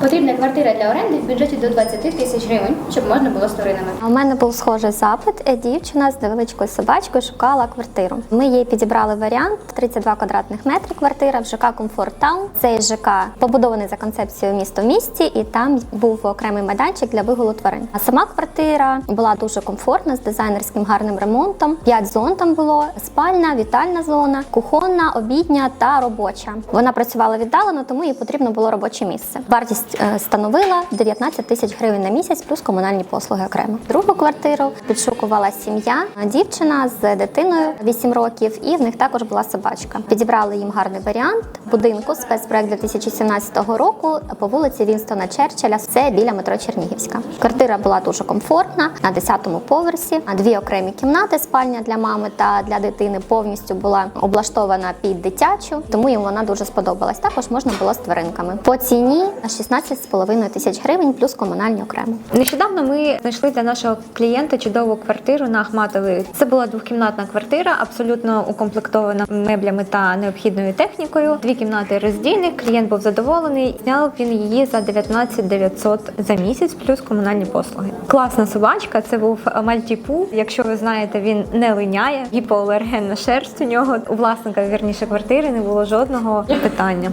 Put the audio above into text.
Потрібна квартира для оренди в бюджеті до 20 тисяч гривень, щоб можна було створити намет. У мене був схожий запит. Е, Дівчина з невеличкою собачкою шукала квартиру. Ми їй підібрали варіант 32 квадратних метри квартира в ЖК Комфорт Таун. Цей ЖК побудований за концепцією місто в місті, і там був окремий майданчик для вигулу тварин. А сама квартира була дуже комфортна з дизайнерським гарним ремонтом. П'ять зон там було: спальна, вітальна зона, кухонна, обідня та робоча. Вона працювала віддалено, тому їй потрібно було робоче місце. Вартість е, становила 19 тисяч гривень на місяць, плюс комунальні послуги окремо. Другу квартиру підшукувала сім'я, дівчина з дитиною 8 років, і в них також була собачка. Підібрали їм гарний варіант будинку спецпроект 2017 року по вулиці Вінстона Черчилля. Це біля метро Чернігівська. Квартира була дуже комфортна на 10-му поверсі. Дві окремі кімнати, спальня для мами та для дитини повністю була облаштована під дитячу, тому їм вона дуже сподобалась. Також можна було з тваринками. По ціні 16,5 тисяч гривень плюс комунальні окремо. Нещодавно ми знайшли для нашого клієнта чудову квартиру на Ахматовій. Це була двохкімнатна квартира, абсолютно укомплектована меблями та необхідною технікою. Дві кімнати роздільних. Клієнт був задоволений. Зняв він її за 19 900 за місяць, плюс комунальні послуги. Класна собачка. Це був мальтіпу. Якщо ви знаєте, він не линяє. Гіпоалергенна шерсть у нього. У власника вірніше квартири не було жодного питання.